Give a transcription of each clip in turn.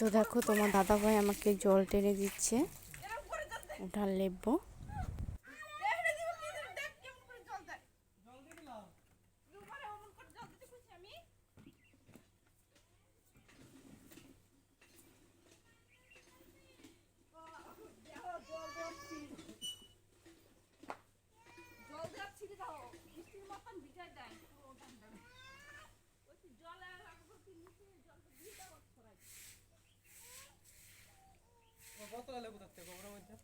তো দেখো তোমার দাদাভাই আমাকে জল টেনে দিচ্ছে। ওটা লেপবো পুরো ওখানটা ওই তো জল আর আগরবাতি নিচে জলটা দিয়ে দাও ছড়াই কত গেলে কোথার থেকে? গোবরের মধ্যে?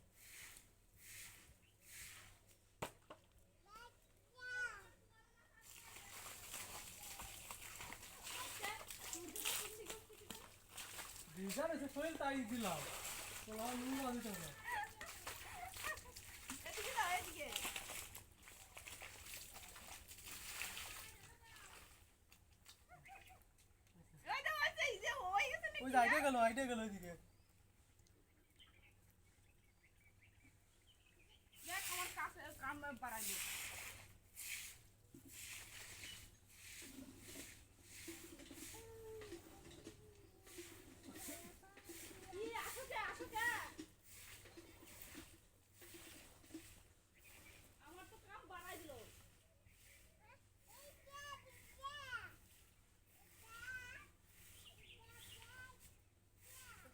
এসে শরীর তাই দিলাম। নুন না দিতে হবে ওই যে আইটে গেল আইটে গেল ওইদিকে দেখ আমার কাছে কাম বাড়াইলো কি আসো কে আসো কে আমার তো কাম বাড়াই দিল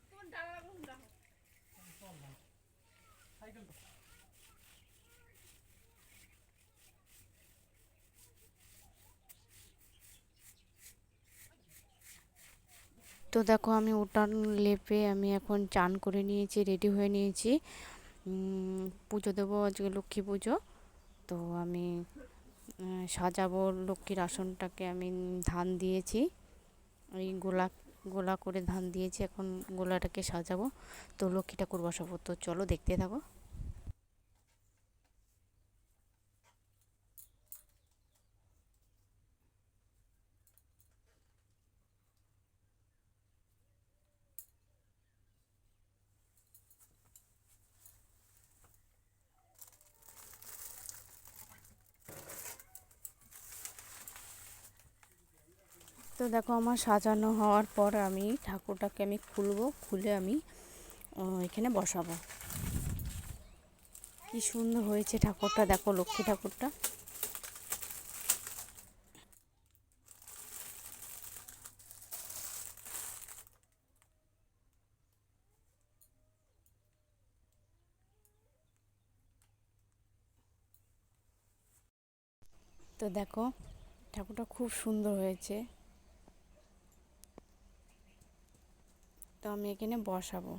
তোমার ডালা লাগুন দেখো চল না সাইকেল তো তো দেখো আমি উঠান লেপে আমি এখন চান করে নিয়েছি রেডি হয়ে নিয়েছি। পুজো দেবো আজকে লক্ষ্মী পুজো। তো আমি সাজাবো লক্ষ্মীর আসনটাকে আমি ধান দিয়েছি। ওই গোলা গোলা করে ধান দিয়েছি, এখন গোলাটাকে সাজাবো। তো লক্ষ্মী ঠাকুর বসাবো। তো চলো দেখতে থাকো। তো দেখো আমার সাজানো হওয়ার পর আমি ঠাকুরটাকে আমি খুলবো, খুলে আমি এখানে বসাবো। কি সুন্দর হয়েছে ঠাকুরটা, দেখো লক্ষ্মী ঠাকুরটা। তো দেখো ঠাকুরটা খুব সুন্দর হয়েছে। তো আমি এখানে বসাবো।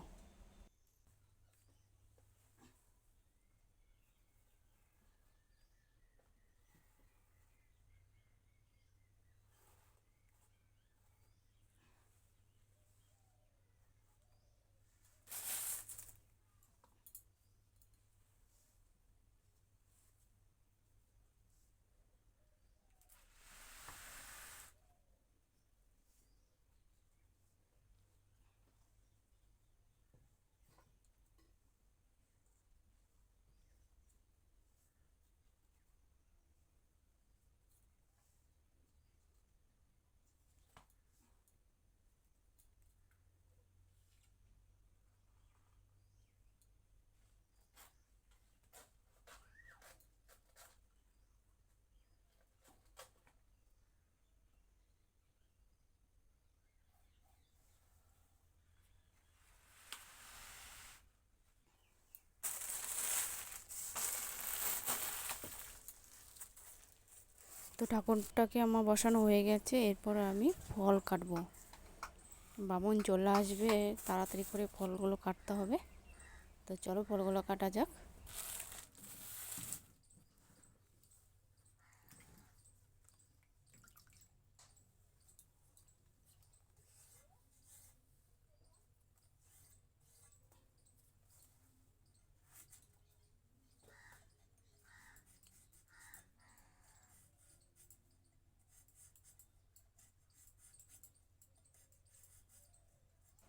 তো ঠাকুরটাকে আমার বসানো হয়ে গেছে, এরপর আমি ফল কাটবো। বামন চলে আসবে, তাড়াতাড়ি করে ফলগুলো কাটতে হবে। তো চলো ফলগুলো কাটা যাক।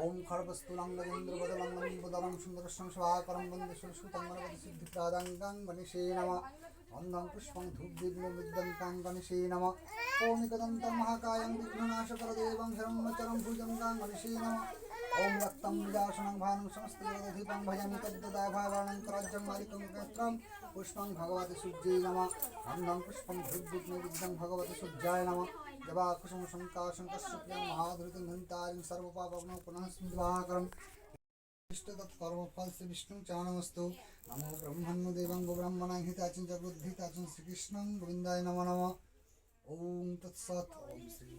ওম খড়বস্তুলাঙ্গেন্দ্রবদলঙ্গদলং সুন্দরস্বং স্বাহাকরং বন্দে গণেশে নম। অন্ধং পুষ্পং ধূপদীর্ণ বিদ্যন্তাং গণেশে নম। ওম নিকদন্तं বিঘ্ননাশকরদেবং হিরণ্যচরং ভুজঙ্গাং গণেশে নম। ওম রক্তম বিজাসনং ভানুং সমস্তদীপং ভজং তদ্দাভাবরণং পুষ্পং ভগবতে সূর্যে নম। অন্ধং পুষ্পং ধূপদীর্ণ বিদ্যং ভগবতী সূর্যায় নম। शङ्काशं कश्यप्रियं महाधृतिं घन्तारिं सर्वपापग्नौ पुनः स्मृतिवाहकरम् इष्टतत्कर्मफल से विष्णु चरणमस्तु नमो ब्रह्मण्य देवं ब्रह्मण हिताचं च बुद्धिताचं श्रीकृष्णं गोविन्दाय नमो नमः ॐ तत्सत् ॐ श्री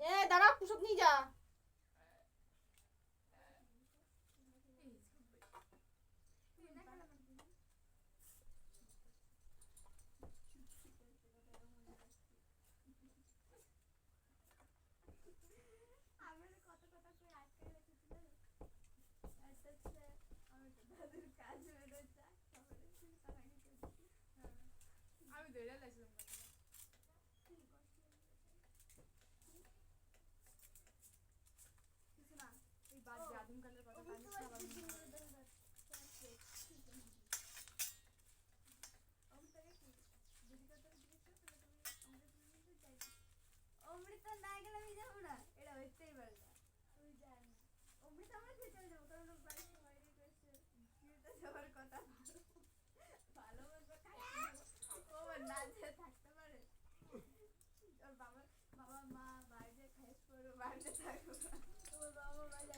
এ দাঁড়া কুসব নিয়ে যা। কত কথা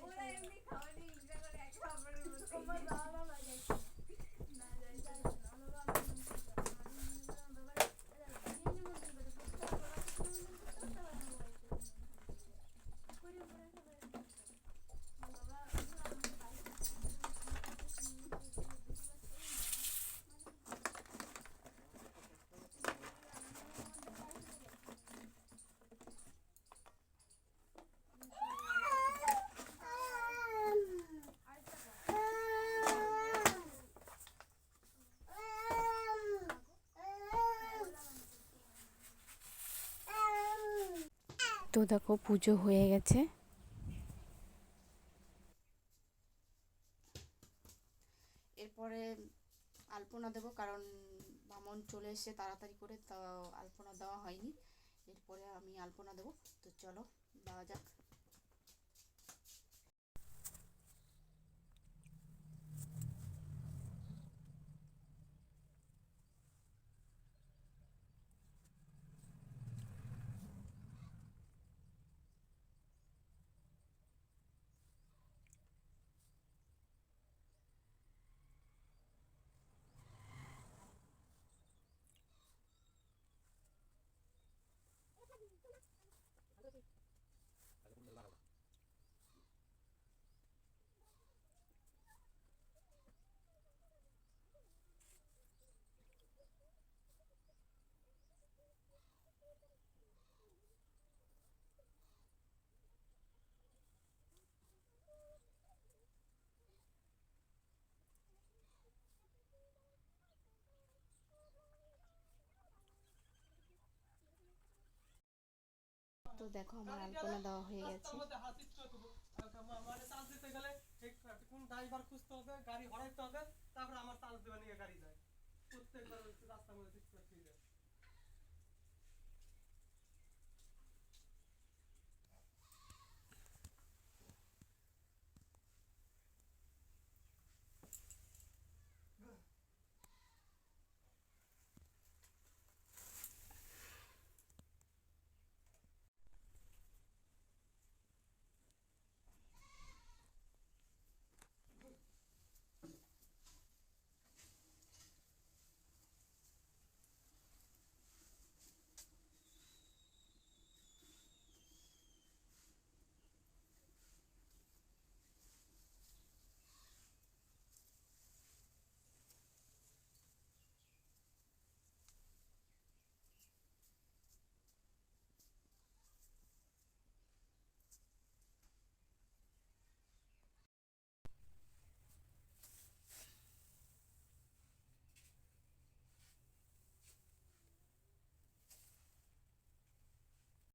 我也没考虑你这个连卡不如。তো দেখো পুজো হয়ে গেছে। এরপরে আলপনা দেব, কারণ বামন চলে এসে তাড়াতাড়ি করে, তা আলপনা দেওয়া হয়নি। এরপরে আমি আলপনা দেব, তো চলো, দেওয়া যাক। তো দেখো আমার আলপনা দেওয়া হয়ে গেছে। গাড়ি হরাইতে হবে তারপর আমার চার্জ দেবে নিয়ে গাড়ি যায়। প্রত্যেকবার রাস্তা রাস্তার মধ্যে